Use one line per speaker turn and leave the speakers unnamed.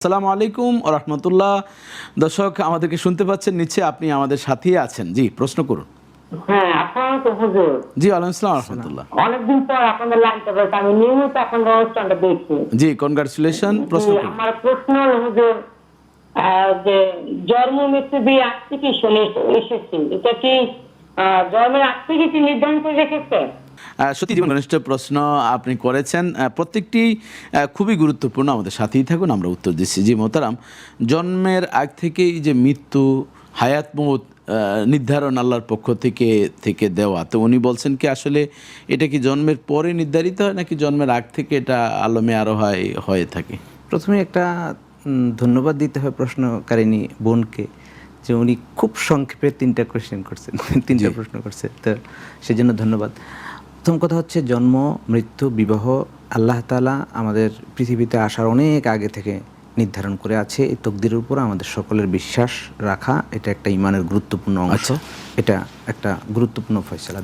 আসসালামু আলাইকুম রহমতুল্লাহ। দর্শক আমাদেরকে শুনতে পাচ্ছেন নিচে আপনি আমাদের সাথেই আছেন। জি প্রশ্ন করুন।
হ্যাঁ হুজুর।
জি আলাইকুম আসসালাম রহমতুল্লাহ।
অনেকদিন পর আপনাদের আমি নিয়মিত আপনাদের অনুষ্ঠানটা দেখছি।
জি কনগ্রাচুলেশন প্রশ্ন করুন।
আমার প্রশ্ন হুজুর যে জন্ম মৃত্যু দিয়ে আজ থেকে শুনে এসেছি? এটা কি জন্মের আগ থেকে কি নির্ধারণ করে রেখেছে?
সত্যি জীবন ঘনিষ্ঠ প্রশ্ন আপনি করেছেন। প্রত্যেকটি খুবই গুরুত্বপূর্ণ আমাদের সাথেই থাকুন আমরা উত্তর দিচ্ছি। জি মোতারাম জন্মের আগ থেকেই যে মৃত্যু হায়াত মৌত নির্ধারণ আল্লাহর পক্ষ থেকে থেকে দেওয়া তো উনি বলছেন কি আসলে এটা কি জন্মের পরে নির্ধারিত হয় নাকি জন্মের আগ থেকে এটা আলমে আরও হয় হয়ে থাকে?
প্রথমে একটা ধন্যবাদ দিতে হয় প্রশ্নকারিণী বোনকে যে উনি খুব সংক্ষেপে তিনটা কোয়েশ্চেন করছেন তিনটা প্রশ্ন করছে তো সেজন্য ধন্যবাদ। প্রথম কথা হচ্ছে জন্ম মৃত্যু বিবাহ আল্লাহ তালা আমাদের পৃথিবীতে আসার অনেক আগে থেকে নির্ধারণ করে আছে। এই তকদিরের উপর আমাদের সকলের বিশ্বাস রাখা এটা একটা ইমানের গুরুত্বপূর্ণ অংশ। এটা একটা গুরুত্বপূর্ণ ফয়সালা।